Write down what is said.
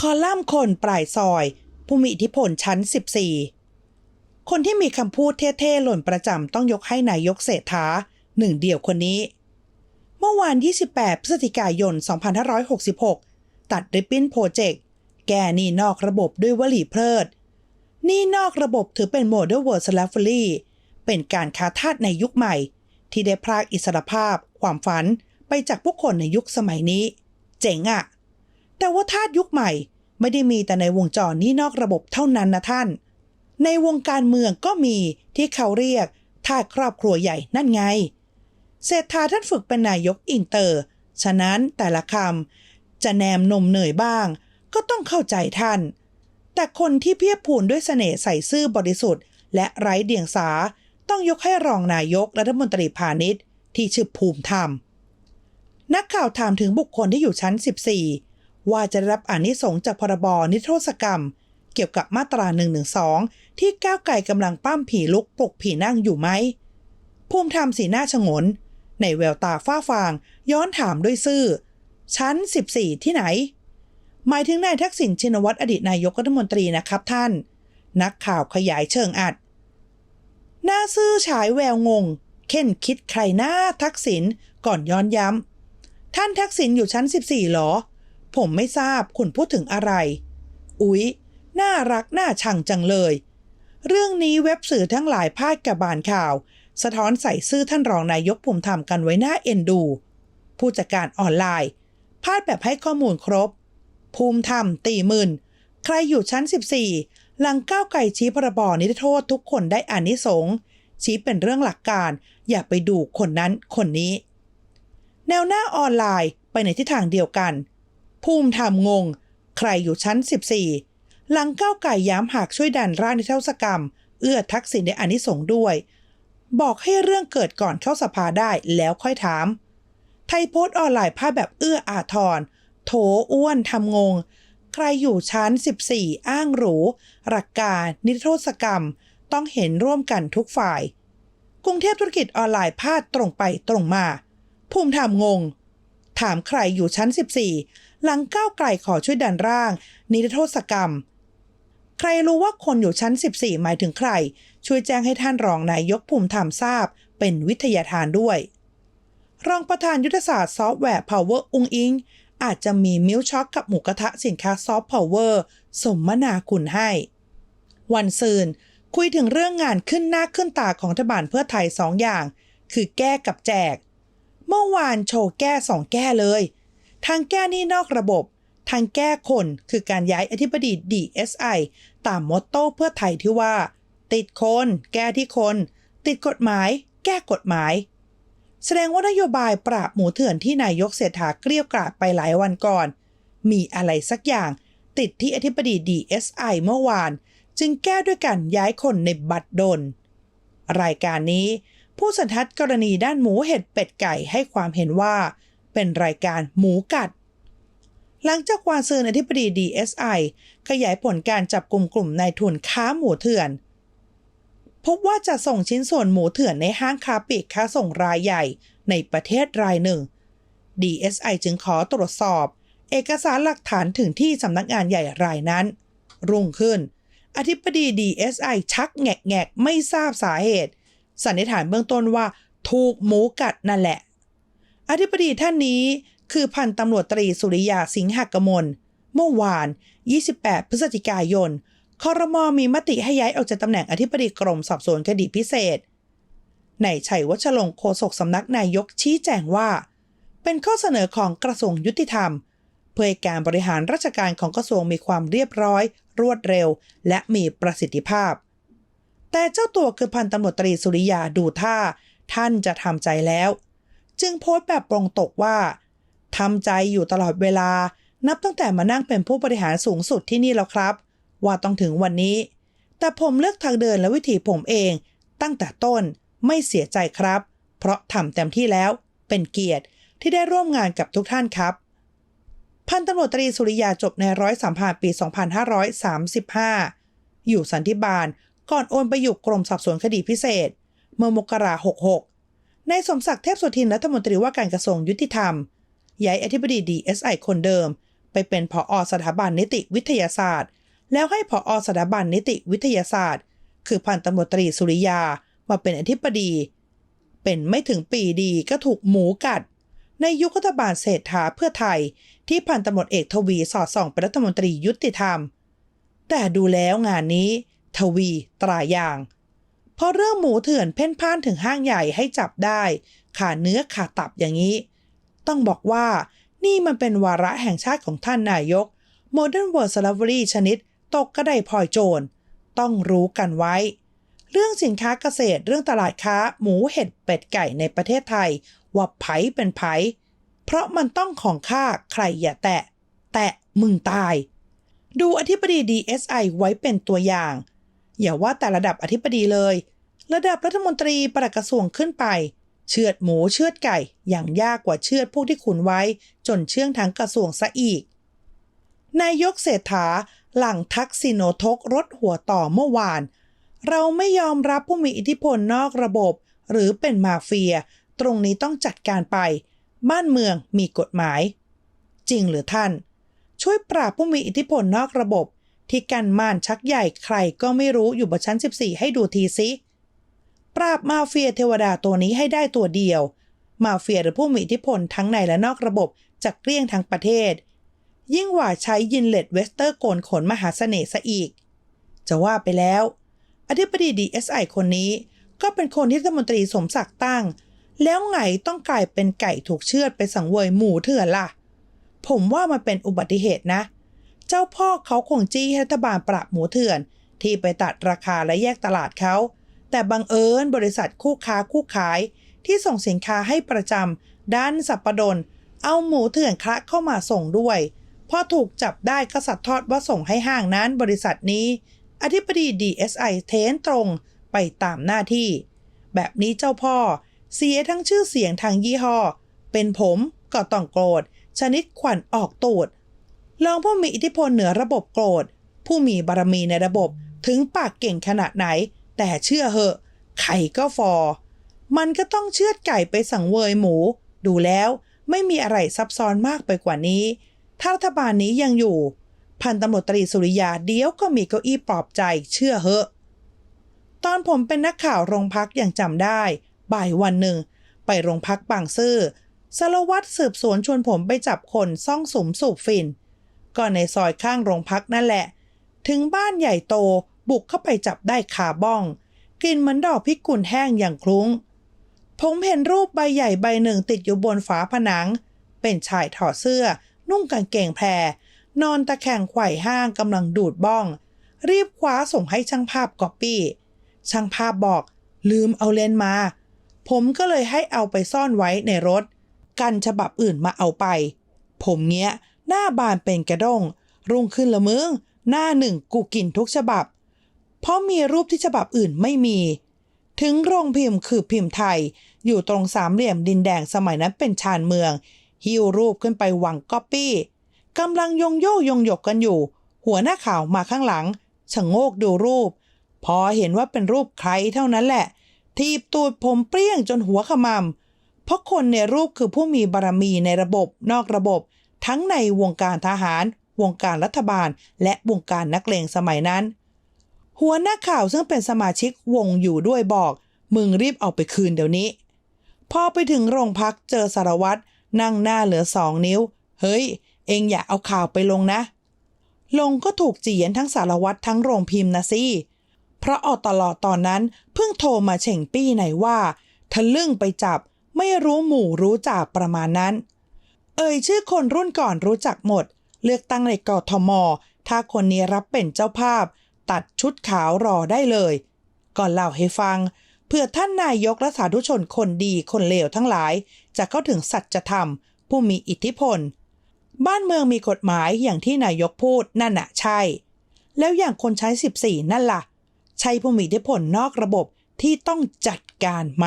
คอลัมน์คนปลายซอย ผู้มีอิทธิพลชั้น 14 คนที่มีคำพูดเท่ๆ หล่นประจำต้องยกให้นายกเศรษฐาหนึ่งเดียวคนนี้ เมื่อวาน 28 พฤศจิกายน 2566 ตัดริบบิ้นโปรเจกต์ แก้นี้นอกระบบด้วยวลีเพลิด นี้นอกระบบถือเป็นโมเดลเวิร์ดสลัฟฟลี่เป็นการค้าทาสในยุคใหม่ ที่ได้พรากอิสรภาพ ความฝันไปจากผู้คนในยุคสมัยนี้ เจ๋งอะ แต่ว่าทาสยุคใหม่ ไม่ได้มีแต่ในวงจรนี้นอกระบบเท่านั้นนะท่าน ในวงการเมืองก็มีที่เขาเรียกทาสครอบครัวใหญ่นั่นไง เศรษฐาท่านฝึกเป็นนายกอินเตอร์ ฉะนั้นแต่ละคำจะแนมนมเหนื่อยบ้าง ก็ต้องเข้าใจท่าน แต่คนที่เพียบพูนด้วยเสน่ห์ใส่ซื่อบริสุทธิ์และไร้เดียงสาต้องยกให้รองนายกรัฐมนตรีพาณิชย์ที่ชื่อภูมิธรรม นักข่าวถามถึงบุคคลที่อยู่ชั้น14 ว่าจะได้รับอนิสงจากพรบนิโทษกรรม เกี่ยวกับมาตรา112ที่ก้าวไก่กำลังปั้มผีลุกปลุกผีนั่งอยู่ไหม ภูมิธรรมสีหน้าชงน ในแววตาฝ้าฟาง ย้อนถามด้วยซื่อ ชั้น 14 ที่ไหน หมายถึงนายทักษิณชินวัตรอดีตนายกรัฐมนตรีนะครับท่าน นักข่าวขยายเชิงอัด หน้าซื่อฉายแววงงเค้นคิดใครหน้าทักษิณก่อนย้อนย้ำท่านทักษิณอยู่ชั้น 14หรอ ผมไม่ทราบคุณพูดถึงอะไร อุ๊ย น่ารักน่าชังจังเลย เรื่องนี้เว็บสื่อทั้งหลายพาดกระบานข่าว สะท้อนใส่ซื่อท่านรองนายกภูมิธรรมกันไว้หน้าเอ็นดู ผู้จัดการออนไลน์ พาดแบบให้ข้อมูลครบ ภูมิธรรมตีมื่นใครอยู่ชั้น 14 หลังก้าวไก่ชี้พรบนิรโทษทุกคนได้อานิสงส์ชี้เป็นเรื่องหลักการ อย่าไปดูคนนั้นคนนี้ แนวหน้าออนไลน์ไปในทิศทางเดียวกัน ภูมิธรรมงง ใครอยู่ชั้น 14 หลังก้าวไก่ย้ำหากช่วยดันร่างนิรโทษกรรม เอื้อทักษิณได้อนิสงส์ด้วย บอกให้เรื่องเกิดก่อนเข้าสภาได้แล้วค่อยถาม ไทยโพสต์ออนไลน์ภาพแบบเอื้ออาทร โถอ้วนทำงง ใครอยู่ชั้น 14 อ้างหรูหลักการ นิโทษกรรม ต้องเห็นร่วมกันทุกฝ่าย กรุงเทพธุรกิจออนไลน์พาดตรงไปตรงมา ภูมิธรรมงงถามใครอยู่ชั้น 14 หลังก้าวไกลขอช่วยดันร่าง นิรโทษกรรม ใครรู้ว่าคนอยู่ชั้น 14 หมายถึงใคร ช่วยแจ้งให้ท่านรองนายกภูมิธรรมทราบ เป็นวิทยาทานด้วย รองประธานยุทธศาสตร์ซอฟต์แวร์ Power อุงอิงอาจจะมีมิลช็อกกับหมูกระทะสินค้าซอฟต์พาวเวอร์สมนาคุณให้ วันซืนคุยถึงเรื่องงานขึ้นหน้าขึ้นตาของรัฐบาลเพื่อไทยสองอย่าง คือแก้กับแจก เมื่อวานโชว์แก้สองแก้เลย ทางแก้หนี่นอกระบบ ทางแก้คนคือการย้ายอธิบดี DSI ตามมอตโต้เพื่อไทยที่ว่า ติดคน แก้ที่คน ติดกฎหมาย แก้กฎหมาย แสดงว่านโยบายปราบหมูเถื่อนที่นายกเศรษฐาเกลี้ยกล่อมไปหลายวันก่อน มีอะไรสักอย่างติดที่อธิบดี DSI เมื่อวาน จึงแก้ด้วยการย้ายคนในบัตรดล รายการนี้ ผู้สันทัดกรณีด้านหมูเห็ดเป็ดไก่ให้ความเห็นว่า เป็นรายการหมูกัด หลังจากวานซืนอธิบดี DSI ขยายผลการจับกลุ่มกลุ่มนายทุนค้าหมูเถื่อน พบว่าจะส่งชิ้นส่วนหมูเถื่อนในห้างค้าปลีกค้าส่งรายใหญ่ในประเทศรายหนึ่ง DSI จึงขอตรวจสอบ เอกสารหลักฐานถึงที่สำนักงานใหญ่รายนั้น รุ่งขึ้น อธิบดี DSI ชักแงกแงกไม่ทราบสาเหตุ สันนิษฐานเบื้องต้นว่าถูกหมูกัดนั่นแหละ อธิบดีท่านนี้คือพันตำรวจตรีสุริยาสิงหกมล เมื่อวาน 28 พฤศจิกายนคอรมอมีมติให้ย้ายออกจากตำแหน่งอธิบดีกรมสอบสวนคดีพิเศษนายชัยวัชรงโฆษกสำนักนายกชี้แจงว่า เป็นข้อเสนอของกระทรวงยุติธรรม เพื่อให้การบริหารราชการของกระทรวงมีความเรียบร้อย รวดเร็ว และมีประสิทธิภาพ แต่เจ้าตัวคือพันตำรวจตรีสุริยาดูท่า ท่านจะทำใจแล้ว จึงโพสต์แบบตรงตกว่าทำใจอยู่ตลอดเวลา นับตั้งแต่มานั่งเป็นผู้บริหารสูงสุดที่นี่แล้วครับ ว่าต้องถึงวันนี้ แต่ผมเลือกทางเดินและวิถีผมเอง ตั้งแต่ต้นไม่เสียใจครับ เพราะทำเต็มที่แล้ว เป็นเกียรติที่ได้ร่วมงานกับทุกท่านครับ พันตำรวจตรีสุริยาจบในร้อยสามพาปี 2535 อยู่สันติบาลก่อนโอนไปอยู่กรมสอบสวนคดีพิเศษ เมื่อมกรา66 ในสมศักดิ์เทพสุทินรัฐมนตรีว่าการกระทรวงยุติธรรมย้ายอธิบดี DSI คนเดิม ไปเป็นผออสถาบันนิติวิทยาศาสตร์ แล้วให้ผออสถาบันนิติวิทยาศาสตร์ คือพันตำรวจตรีสุริยามาเป็นอธิบดี เป็นไม่ถึงปีดีก็ถูกหมูกัด ในยุครัฐบาลเศรษฐาเพื่อไทย ที่พันตำรวจเอกทวีสอดส่องเป็นรัฐมนตรียุติธรรม แต่ดูแล้วงานนี้ ทวีตรายาง พราะเรื่องหมูเถื่อนเพ่นพ่านถึงห้างใหญ่ให้จับได้ขาเนื้อขาตับอย่างนี้ ต้องบอกว่านี่มันเป็นวาระแห่งชาติของท่านนายก Modern World Slavery ชนิด ตกกระไดพลอยโจร ต้องรู้กันไว้ เรื่องสินค้าเกษตรเรื่องตลาดค้า หมูเห็ดเป็ดไก่ในประเทศไทย ว่าไผเป็นไผ เพราะมันต้องของข้าใครอย่าแตะ แตะมึงตาย ดูอธิบดี DSI ไว้เป็นตัวอย่าง อย่าว่าแต่ระดับอธิบดีเลย ระดับรัฐมนตรีประหลัดกระทรวงขึ้นไป เชือดหมูเชือดไก่ อย่างยากกว่าเชือดพวกที่ขุนไว้ จนเชื่องทั้งกระทรวงซะอีก นายกเศรษฐาหลังทักษิโนทกรถหัวต่อเมื่อวาน เราไม่ยอมรับผู้มีอิทธิพลนอกระบบ หรือเป็นมาเฟีย ตรงนี้ต้องจัดการไป บ้านเมืองมีกฎหมาย จริงหรือท่าน ช่วยปราบผู้มีอิทธิพลนอกระบบ ที่กันม่านชักใหญ่ใครก็ไม่รู้อยู่บนชั้น 14 ให้ดูทีซิ ปราบมาเฟียเทวดาตัวนี้ให้ได้ตัวเดียว มาเฟียหรือผู้มีอิทธิพลทั้งในและนอกระบบจะเกลี้ยงทั้งประเทศ ยิ่งกว่าใช้ยินเลดเวสเตอร์โกนขนมหาเสน่ห์ซะอีก จะว่าไปแล้ว อธิบดี DSI คนนี้ ก็เป็นคนที่รัฐมนตรีสมศักดิ์ตั้ง แล้วไงต้องกลายเป็นไก่ถูกเชือดไปสังเวยหมูเถื่อนล่ะ ผมว่ามันเป็นอุบัติเหตุนะเจ้าพ่อเขาคงจี้รัฐบาลปราบหมูเถื่อน ที่ไปตัดราคาและแยกตลาดเขา แต่บังเอิญบริษัทคู่ค้าคู่ขาย ที่ส่งสินค้าให้ประจำด้านสัปปดน เอาหมูเถื่อนคละเข้ามาส่งด้วยพอถูกจับได้ก็สัดทอดว่าส่งให้ห้างนั้นบริษัทนี้ อธิบดี DSI เทนตรงไปตามหน้าที่ แบบนี้เจ้าพ่อ เสียทั้งชื่อเสียงทางยี่ห้อ เป็นผมก็ต้องโกรธ ชนิดขวัญออกตูด ลองผู้มีอิทธิพลเหนือระบบโกรธ ผู้มีบารมีในระบบถึงปากเก่งขนาดไหน แต่เชื่อเหอะไข่ก็ฟอ มันก็ต้องเชือดไก่ไปสังเวยหมู ดูแล้วไม่มีอะไรซับซ้อนมากไปกว่านี้ ถ้ารัฐบาลนี้ยังอยู่ พันตำรวจตรีสุริยาเดี๋ยวก็มีเก้าอี้ปลอบใจเชื่อเหอะ ตอนผมเป็นนักข่าวโรงพักอย่างจำได้ บ่ายวันหนึ่ง ไปโรงพักบางซื่อสารวัตรสืบสวนชวนผมไปจับคนซ่องสมสูบฝิ่น ก็ในซอยข้างโรงพักนั่นแหละ ถึงบ้านใหญ่โตบุกเข้าไปจับได้คาบ้อง กลิ่นเหมือนดอกพิกุลแห้งอย่างคลุ้ง ผมเห็นรูปใบใหญ่ใบหนึ่งติดอยู่บนฝาผนัง เป็นชายถอดเสื้อ นุ่งกางเกงแพร นอนตะแคงไขว่ห้างกำลังดูดบ้อง รีบคว้าส่งให้ช่างภาพก๊อปปี้ ช่างภาพบอก ลืมเอาเลนมา ผมก็เลยให้เอาไปซ่อนไว้ในรถ กันฉบับอื่นมาเอาไป ผมเงี้ย หน้าบานเป็นกระด้ง รุ่งขึ้นละมึง หน้าหนึ่งกูกินทุกฉบับ เพราะมีรูปที่ฉบับอื่นไม่มี ถึงโรงพิมพ์คือพิมพ์ไทย อยู่ตรงสามเหลี่ยมดินแดงสมัยนั้นเป็นชานเมือง หิ้วรูปขึ้นไปหวังก๊อปปี้กำลังยงโยกยงหยกกันอยู่ หัวหน้าข่าวมาข้างหลังชะโงกดูรูป พอเห็นว่าเป็นรูปใครเท่านั้นแหละ ทีบตูดผมเปรี้ยงจนหัวขมำเพราะคนในรูปคือผู้มีบารมีในระบบนอกระบบ ทั้งในวงการทหาร วงการรัฐบาล และวงการนักเลงสมัยนั้น หัวหน้าข่าวซึ่งเป็นสมาชิกวงอยู่ด้วยบอก มึงรีบเอาไปคืนเดี๋ยวนี้ พอไปถึงโรงพักเจอสารวัตรนั่งหน้าเหลือสองนิ้ว เฮ้ย เองอย่าเอาข่าวไปลงนะ ลงก็ถูกจียนทั้งสารวัตรทั้งโรงพิมพ์นะสิเพราะออตลอดตอนนั้นเพิ่งโทรมาเฉ่งปี้ไหนว่าทะลึ่งไปจับไม่รู้หมู่รู้จ่าประมาณนั้น เอ่ยชื่อคนรุ่นก่อนรู้จักหมด เลือกตั้งในกทม ถ้าคนนี้รับเป็นเจ้าภาพ ตัดชุดขาวรอได้เลย ก่อนเล่าให้ฟัง เพื่อท่านนายกและสาธุชนคนดีคนเลวทั้งหลาย จะเข้าถึงสัจธรรม ผู้มีอิทธิพล บ้านเมืองมีกฎหมายอย่างที่นายกพูดนั่นน่ะใช่ แล้วอย่างคนใช้ 14 นั่นล่ะ ใช่ผู้มีอิทธิพลนอกระบบที่ต้องจัดการไหม